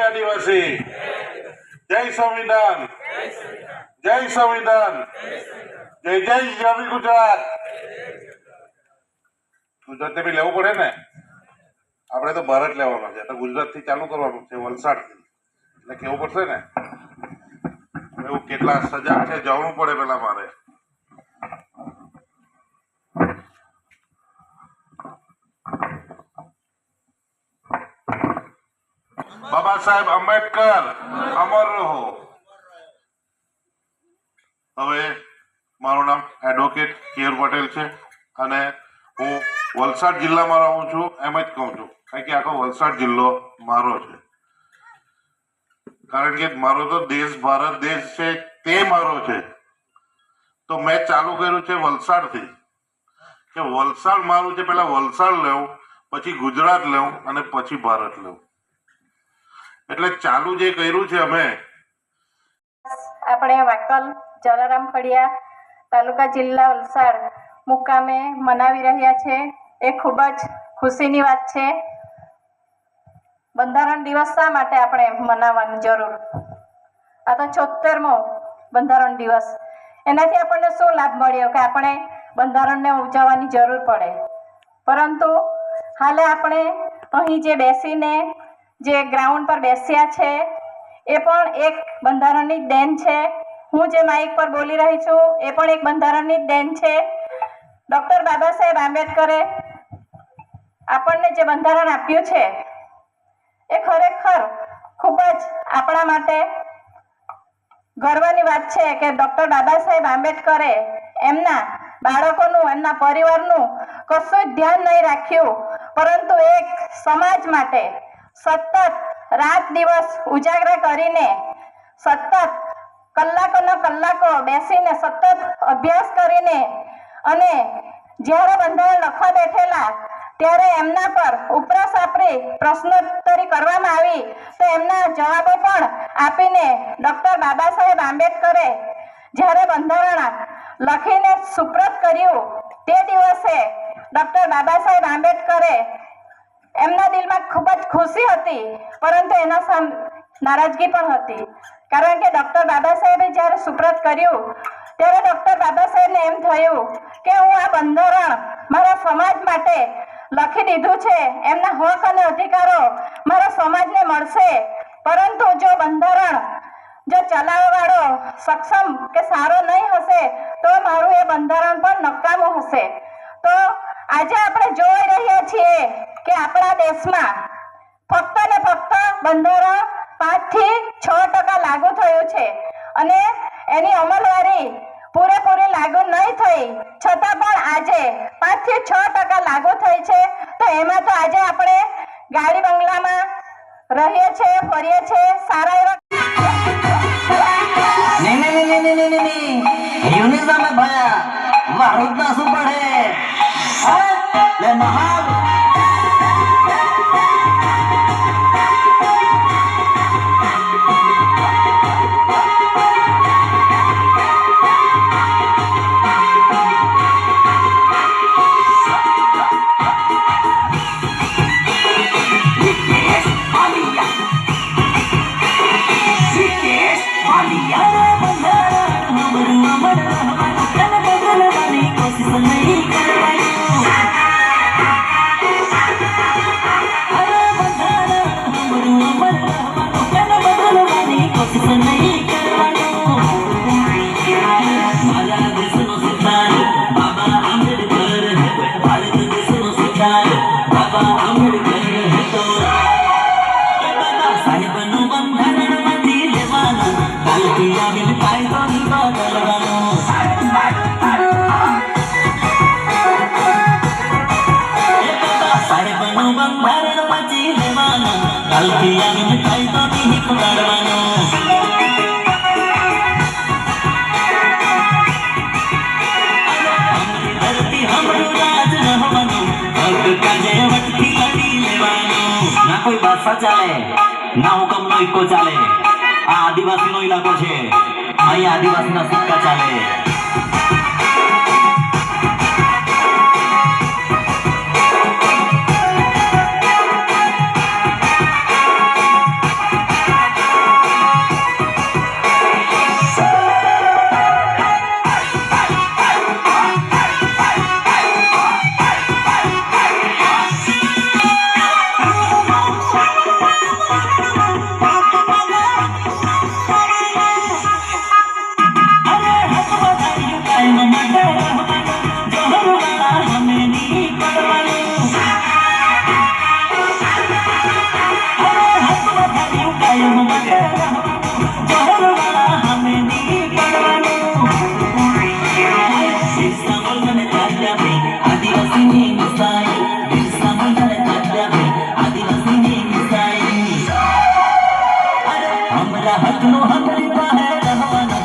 આદિવાસી. જય સંવિધાન. જય સંવિધાન. જય જય જમી ગુજરાત. ગુજરાત બી લેવું પડે ને? આપણે તો ભારત લેવાનો છે. તો ગુજરાતથી ચાલુ કરવાનું છે વલસાડથી એટલે કેવું પડશે ને? એવું કેટલા સજા છે જવું પડે પેલા મારે. બાબા સાહેબ આંબેડકર અમર રહો. હવે મારું નામ એડવોકેટ કેર પટેલ છે અને હું વલસાડ જિલ્લામાં રહું છું, એમ જ કહું છું. કારણ કે આખો વલસાડ જિલ્લો મારો છે. કારણ કે મારો તો દેશ ભારત દેશ છે તે મારો છે. તો મેં ચાલુ કર્યું છે વલસાડથી. કે વલસાડ મારું છે, પહેલા વલસાડ લેવું પછી ગુજરાત લેવું અને પછી ભારત લેવું એટલે ચાલુ જે કર્યું છે અમે, આપણે વાકલ, જલારામ ફળિયા તાલુકા જિલ્લા વલસાડ મુકામે મનાવી રહ્યા છે. એ ખૂબ જ ખુશીની વાત છે. બંધારણ દિવસ શા માટે આપણે મનાવવાની જરૂર? આ તો છોતેરમો બંધારણ દિવસ. એનાથી આપણને શું લાભ મળ્યો કે આપણે બંધારણને ઉજવવાની જરૂર પડે? પરંતુ હાલે આપણે અહીં જે બેસીને જે ગ્રાઉન્ડ પર બેસ્યા છે, એ પણ એક બંધારણની દેન છે. હું જે માઇક પર બોલી રહી છું, એ પણ એક બંધારણની દેન છે. ડૉક્ટર બાબા સાહેબ આંબેડકરે આપણને જે બંધારણ આપ્યું છે, એ ખરેખર ખૂબ જ આપણા માટે ગર્વની વાત છે કે ડૉક્ટર બાબા સાહેબ આંબેડકરે એમના બાળકોનું, એમના પરિવારનું કશું જ ધ્યાન નહીં રાખ્યું, પરંતુ એક સમાજ માટે સતત રાત દિવસ ઉજાગરા કરીને સતત કલાકોનો કલાકો બેસીને સતત અભ્યાસ કરીને અને જ્યારે બંધારણ લખવા બેઠેલા ત્યારે એમના પર ઉપરાસાપરી પ્રશ્નોત્તરી કરવામાં આવી તો એમના જવાબો પણ આપીને ડૉક્ટર બાબા સાહેબ આંબેડકરે જ્યારે બંધારણ લખીને સુપ્રત કર્યું તે દિવસે ડૉક્ટર બાબા સાહેબ આંબેડકરે એમના દિલમાં ખૂબ જ ખુશી હતી, પરંતુ એના નારાજગી પણ હતી. કારણ કે ડૉક્ટર બાબા સાહેબે જ્યારે સુપ્રત કર્યું, ત્યારે ડૉક્ટર બાબા સાહેબને એમ થયું કે હું આ બંધારણ મારા સમાજ માટે લખી દીધું છે. એમના હક અને અધિકારો મારા સમાજને મળશે. પરંતુ જો બંધારણ, જો ચલાવવાવાળો સક્ષમ કે સારો નહીં હશે, તો મારું એ બંધારણ પણ નકામું હશે. તો આજે આપણે જોઈ રહ્યા છીએ કે આપણા દેશમાં ફક્ત ને ફક્ત બંધારણ પાંચથી છ ટકા લાગુ થયું છે અને એની અમલવારી પૂરેપૂરી લાગુ નહીં થઈ, છતાં પણ આજે પાંચથી છ ટકા લાગુ થઈ છે, તો એમાં તો આજે આપણે ગાડી બંગલામાં રહીએ છીએ, ફરીએ છીએ, સારા એવા યુનિઝમ ભયા. મારું શું પડે લે કોઈ ભાષા ચાલે ના હુકમ નો ઇકો ચાલે આ આદિવાસી નો ઇલાકો છે અહીંયા આદિવાસી ના સિક્કા ચાલે હકનો હકરી પાહે રહેવાનો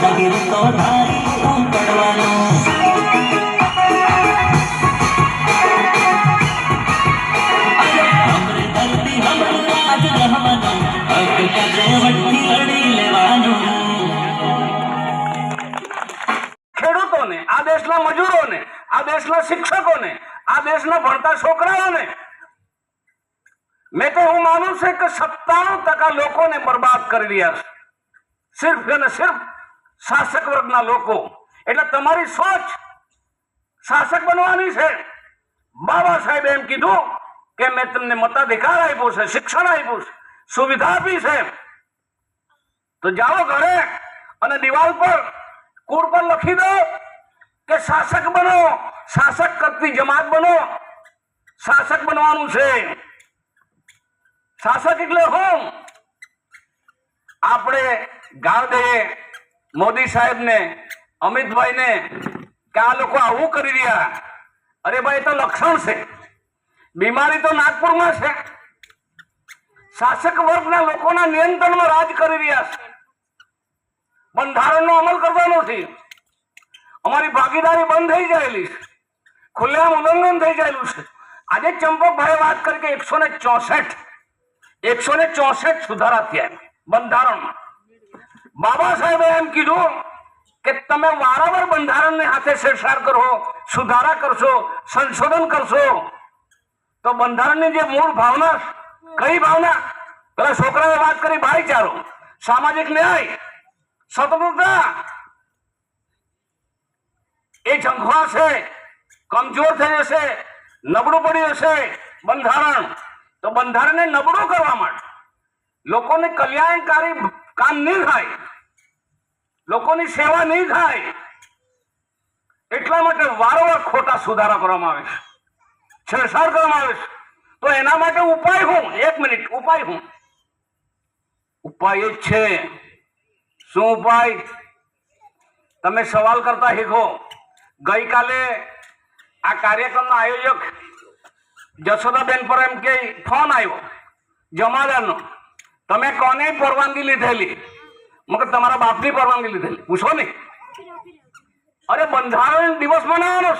કરી દાદાગીરી તો ધારી પડવાનું हमरे धरती हमर રાજ રહેવાનું હક કાજે વટથી લડી લેવાનું ખેડૂતોને આ દેશના મજૂરોને આ દેશના શિક્ષકોને આ દેશના ભણતા છોકરાઓને મેં તો હું માનું છું કે સત્તાણું ટકા લોકોને બરબાદ કરી રહ્યા છે સિર્ફ અને સિર્ફ શાસક વર્ગના લોકો. એટલે તમારી સોચ શાસક બનવાની છે. બાબા સાહેબ એમ કીધું કે મેં તમને મતાધિકાર આપ્યો છે, શિક્ષણ આપ્યું છે, સુવિધા આપી છે તો જાઓ ઘરે અને દિવાલ પર કુર પર લખી દો કે શાસક બનો, શાસક કરતી જમાત બનો. શાસક બનવાનું છે. શાસક એટલે હું. આપણે ગાળ દઈએ મોદી સાહેબને, અમિતભાઈને કે આ લોકો આવું કરી રહ્યા. અરે ભાઈ તો લક્ષણ છે. બીમારી તો નાગપુરમાં છે. શાસક વર્ગના લોકોના નિયંત્રણમાં રાજ કરી રહ્યા છે. બંધારણનો અમલ કરવાનો નથી અમારી ભાગીદારી બંધ થઈ જાયેલી છે. ખુલ્લેઆમ ઉલ્લંઘન થઈ જાયેલું છે. આજે ચંપકભાઈ વાત કરી કે એકસો ને ચોસઠ, એકસો ને ચોસઠ સુધારા થયા બંધારણમાં. બાબા સાહેબે એમ કીધું કે તમે વારંવાર બંધારણને હાથે છેડછાડ કરો, સુધારા કરશો, સંશોધન કરશો, તો બંધારણની જે મૂળ ભાવના કઈ ભાવના? પેલા છોકરાએ વાત કરી ભાઈચારો, સામાજિક ન્યાય, સ્વતંત્રતા. એ ઝંખવાશે કમજોર થઈ જશે, નબળું પડી જશે બંધારણ. તો બંધારણને નબળું કરવા માટે લોકોને કલ્યાણકારી કામ નહીં થાય. લોકોની સેવા નહીં થાય. એટલા માટે વારંવાર ખોટા સુધારા કરવામાં આવે છે. છેડછાડ કરવામાં આવે છે. તો એના માટે ઉપાય હું? એક મિનિટ, ઉપાય હું? ઉપાય જ છે. શું ઉપાય? તમે સવાલ કરતા શીખો. ગઈકાલે આ કાર્યક્રમના આયોજક જશોદાબેન પર એમ કે ફોન આવ્યો. જમાદારનો. તમે કોને પરવાનગી લીધેલી? મગર તમારા બાપની પરવાનગી લીધેલી. પૂછો ને અરે બંધારણ દિવસ મનાવવાનો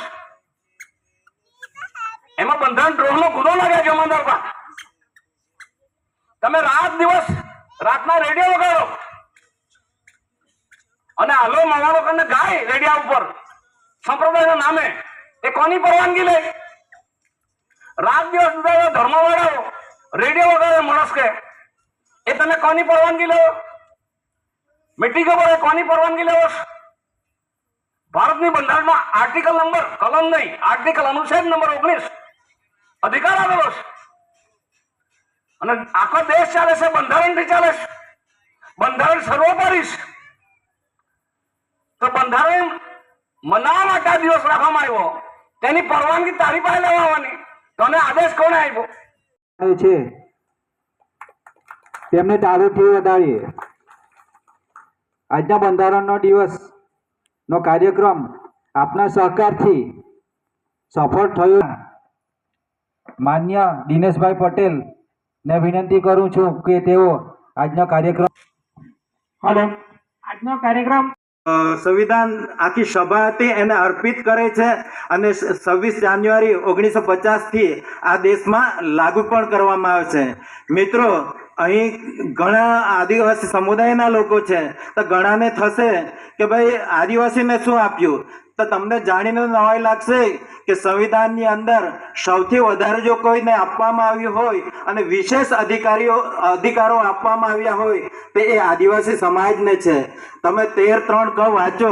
એમાં બંધારણ દ્રોહનો ગુનો લાગે જમાદાર પર તમે રાત દિવસ રાતના રેડિયો વગાડો. અને આલો મામા લોકોને ગાય રેડિયા ઉપર. સંપ્રદાયના નામે. એ કોની પરવાનગી લે રાત દિવસ ધર્મ વગાડો રેડિયો વગાડે માણસ કે એ તમે કોની પરવાનગી લો? મિટિંગો પર કોની પરવાનગી લેવો ભારતની બંધારણમાં આર્ટિકલ નંબર, કલમ નહીં, આર્ટિકલ અનુચ્છેદ નંબર ઓગણીસ અધિકાર આવેલો છે. અને આખો દેશ ચાલે છે, બંધારણથી ચાલે છે. બંધારણ સર્વોપરી છે. તો બંધારણ મનાવા માટે આ દિવસ રાખવામાં આવ્યો. તેની પરવાનગી તારી પાસે લેવાની તને આદેશ કોને આપ્યો? છે. તેમને તાળુથી વધારીએ. આજના બંધારણનો દિવસ નો કાર્યક્રમ આપના સહકારથી સફળ થયો. માન્ય દિનેશભાઈ પટેલ ને વિનંતી કરું છું કે તેઓ આજનો કાર્યક્રમ હલો આજનો કાર્યક્રમ અ, સંવિધાન આખી સભા હતી એને અર્પિત કરે છે અને છવ્વીસ જાન્યુઆરી ઓગણીસો પચાસથી આ દેશમાં લાગુ પણ કરવામાં આવે છે. મિત્રો અહીં ઘણા આદિવાસી સમુદાયના લોકો છે. તો ઘણાને થશે કે ભાઈ આદિવાસીને શું આપ્યું? તો તમને જાણીને નવાઈ લાગશે કે સંવિધાનની અંદર સૌથી વધારે જો કોઈને આપવામાં આવ્યું હોય અને વિશેષ અધિકારીઓ, અધિકારો આપવામાં આવ્યા હોય, તો એ આદિવાસી સમાજને છે. તમે તેર ત્રણ ક વાંચો.